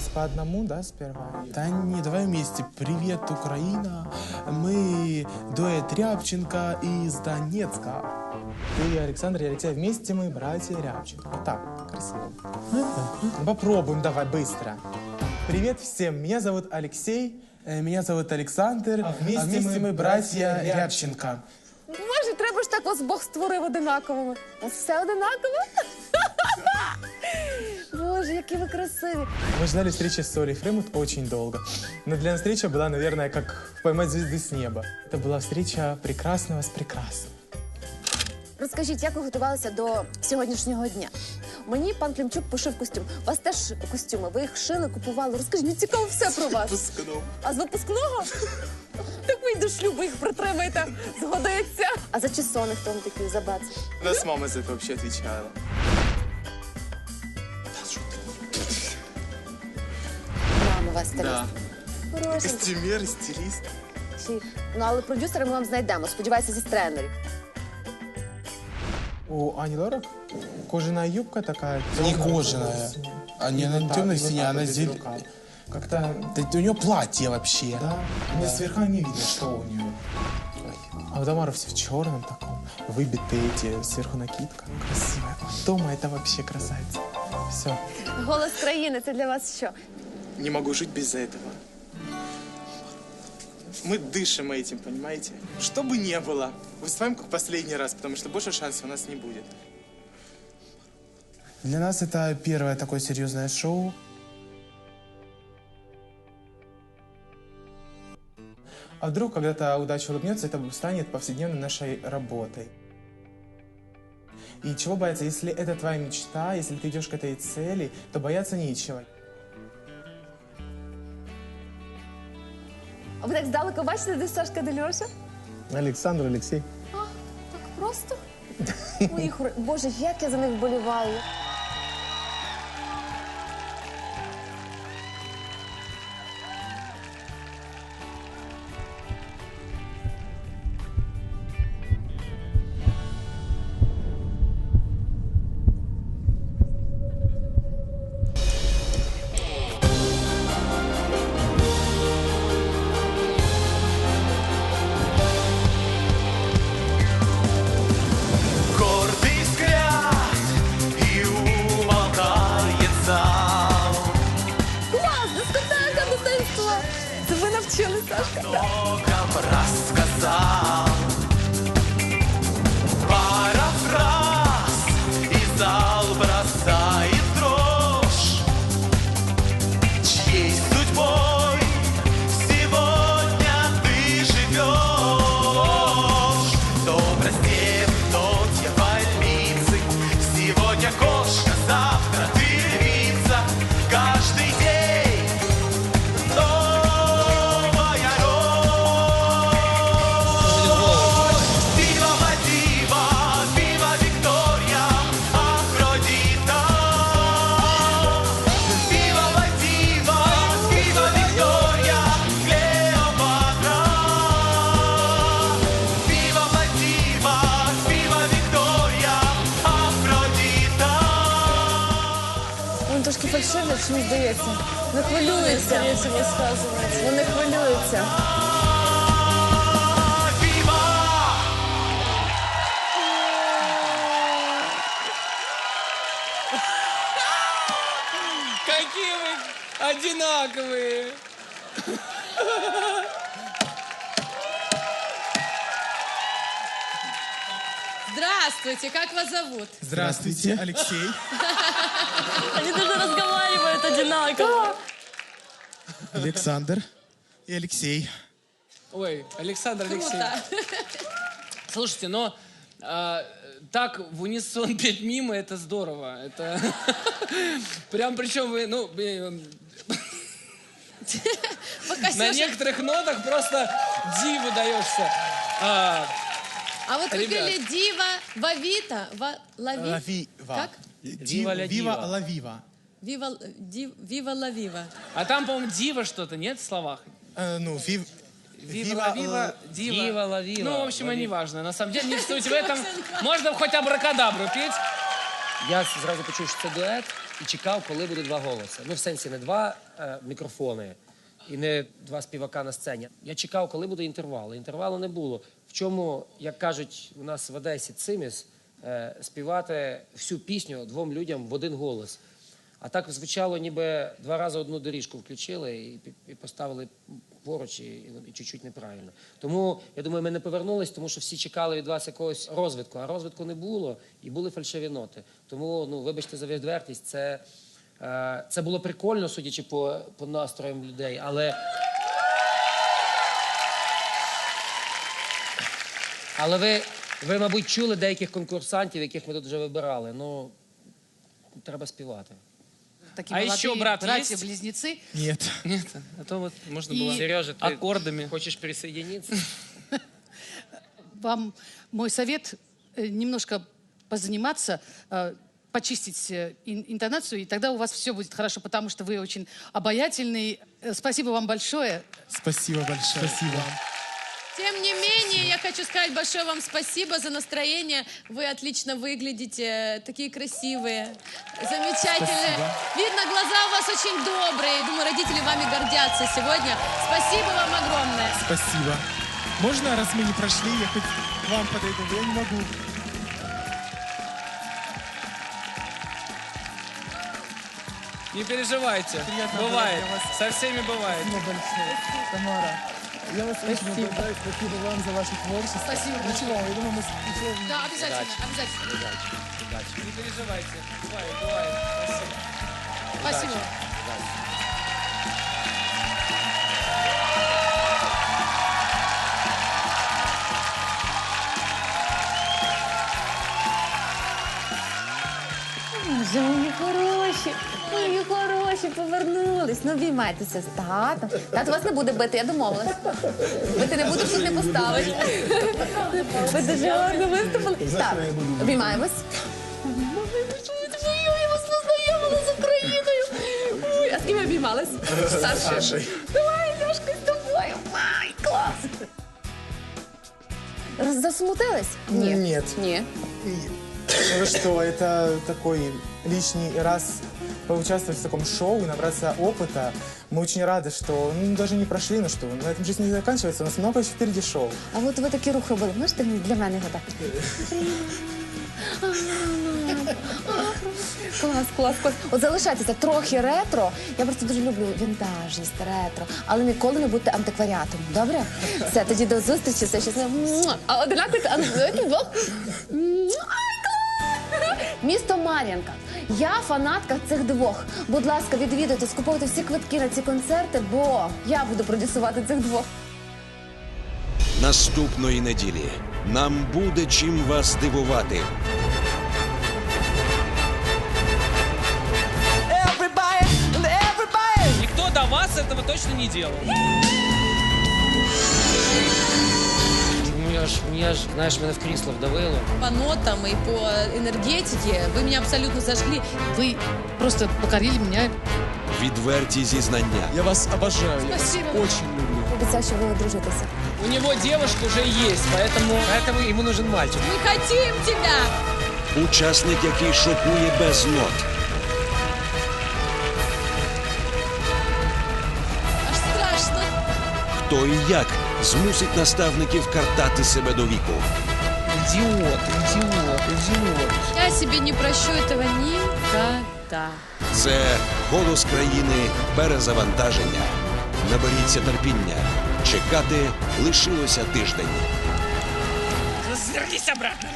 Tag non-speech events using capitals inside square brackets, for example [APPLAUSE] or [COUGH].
давай по одному, да, сперва? Да не, давай вместе. Привет, Украина. Мы дуэт Рябченко из Донецка. Ты, Александр и Алексей, вместе мы братья Рябченко. Вот так, красиво. Ну, Попробуем, давай, быстро. Привет всем, меня зовут Алексей. Э, Меня зовут Александр, А вместе мы братья братья Рябченко. Боже, треба ж так вас Бог створив одинаковими. У вас все одинаково? Боже, які ви красиві. Мы ждали встречи с Олей Фремут очень долго. Но для нас встреча была, наверное, как поймать звезды с неба. Это была встреча прекрасного с прекрасным. Розкажіть, як ви готувалися до сьогоднішнього дня? Мені пан Клімчук пошив костюм. У вас теж костюми. Ви їх шили, купували. Розкажіть, мені цікаво все про вас. А з випускного? Так ви й до шлюбу їх притримаєте. Згодиться. А за часони хто вам такий забац? Нас мама за это вообще отвечала. вас стиліст. Да. Хорошенька. Костюмер, стилист. Чи- Ну, але продюсера ми вам знайдемо. Сподіваюся, зі тренерів. У Ани Лорак кожаная юбка такая. Не тёмная, кожаная. синяя. А не И она вот так, и вот темно-синяя, так она вот без зелень. рукава. Как-то, Да, у нее платье вообще. да, мне сверху не видно, что у нее. А у Тамары все в черном таком, выбитые эти, сверху накидка. Красивая. А Дома это вообще красавица. Все. Голос країни це для вас що? Не могу жить без этого. Мы дышим этим, понимаете? Что бы ни было, выступаем как последний раз, потому что больше шансов у нас не будет. Для нас это первое такое серьезное шоу. А вдруг когда-то удача улыбнется, это станет повседневной нашей работой. И чего бояться? Если это твоя мечта, если ты идешь к этой цели, то бояться нечего. А ви так здалеку бачите, де Сашка де Льоша? Олександр, Олексій. А, Так просто. Мої хор... Боже, як я за них вболіваю. Він трошки фальшивий, чи мені здається. Не хвилюється. Ну не хвилюється. Вива! Какие вы одинаковые! Здравствуйте, как вас зовут? Здравствуйте, Алексей. [LAUGHS] Они даже разговаривают одинаково. Александр и Алексей. Ой, Александр Алексей. Круто. Слушайте, но а, так в унисон [LAUGHS] петь мимо, это здорово. Это [LAUGHS] прям причем вы, ну, э, Пока на некоторых нотах просто диву даешься. А, А вот вы пели Дива, Вавита, Ва, Лави. Лавива. Как? Дива. ла вива. Вива, див, Вива Ла Вива. а там, по-моему, дива что-то, нет в словах? Э, ну, вив... Вива, ла вива, ла- дива. Ла вива, Ну, в общем, ла и вива. неважно. На самом деле, не суть в этом. [LAUGHS] Можно хоть абракадабру петь. Я зразу почув, що це дует. і чекав, коли буде два голоси. Ну, в сенсі, не два е, мікрофони і не два співака на сцені. Я чекав, коли буде інтервал. Інтервалу не було. В чому, як кажуть у нас в Одесі Циміс, е, співати всю пісню двом людям в один голос. А так звучало, ніби два рази одну доріжку включили і, і поставили поруч, і, і чуть-чуть неправильно. Тому я думаю, ми не повернулись, тому що всі чекали від вас якогось розвитку, а розвитку не було, і були фальшиві ноти. Тому, ну, вибачте за відвертість, це, е, це було прикольно, судячи по, по настроям людей, але. Але ви, ви, мабуть, чули деяких конкурсантів, яких ми тут вже вибирали. Ну, треба співати. Такие А молодые еще брат есть? братья-близнецы. Нет. Нет, а то вот можно И- было Сережа, ты аккордами. хочешь присоединиться? [LAUGHS] Вам мой совет э, немножко позаниматься, э, почистить э, ин- интонацию, и тогда у вас все будет хорошо, потому что вы очень обаятельный. Спасибо вам большое. Спасибо большое. Спасибо. Тем не менее, я хочу сказать большое вам спасибо за настроение. Вы отлично выглядите, такие красивые, замечательные. Спасибо. Видно, глаза у вас очень добрые. Думаю, родители вами гордятся сегодня. Спасибо вам огромное. Спасибо. Можно, раз мы не прошли, я хоть к вам подойду? Я не могу. Не переживайте. Приятно бывает. Со всеми бывает. Спасибо большое. Тамара, я вас очень благодарю. Спасибо вам за ваше творчество. Спасибо Ничего, я думаю, мы еще Да, обязательно, обязательно. Не переживайте. Бывает, бывает. Спасибо. Спасибо. Боже, мої хороші, мої Хороші, повернулись. Ну, обіймайтеся з татом. Тато вас не буде бити, я домовилась. Бити не буду, тут не поставить. Ви дуже гарно виступили. Так, обіймаємось. Я вас познайомила з Україною. Ой, А з ким ви обіймались? З. Давай, Льошка, з тобою. Ай, клас. Роз- Засмутились? Ні. Нет. Ні. Ну что, это такой лишний раз поучаствовать в таком шоу и набраться опыта. Мы очень рады, что ну, даже не прошли, но что, на этом жизнь не заканчивается, у нас много еще впереди шоу. А от ви такий рух робили. Можете мені- для мене його так? Клас, клас, клас. От залишайтеся трохи ретро. Я просто дуже люблю вінтажність, ретро, але ніколи не будьте антикваріатом. Добре? Все, тоді до зустрічі. Все щасливо. Муа. А одинакові антикваріатом двох. Муа. Ай, клас! Місто Мар'янка. Я фанатка цих двох. Будь ласка, відвідуйте, скуповуйте всі квитки на ці концерти, бо я буду продюсувати цих двох. Наступної неділі нам буде чим вас дивувати. Everybody, everybody. Никто до вас этого точно не делал Ну, я ж, я ж, знаєш, мене в крісло вдавило. По нотам и по энергетике вы меня абсолютно зажгли. Вы просто покорили меня. Відверті зізнання. Я вас обожаю, я Спасибо. вас очень люблю. Обіцяю, що ви одружитеся. У него девушка уже есть, поэтому... Поэтому йому нужен мальчик. Мы хотим тебя! Учасник, який шокує без нот. Хто і як змусить наставників картати себе до віку. Идиот, идиот, идиот. Я себе не прощу этого никогда. Це голос країни перезавантаження. Наберіться терпіння. Чекати лишилося тиждень. Развернись обратно.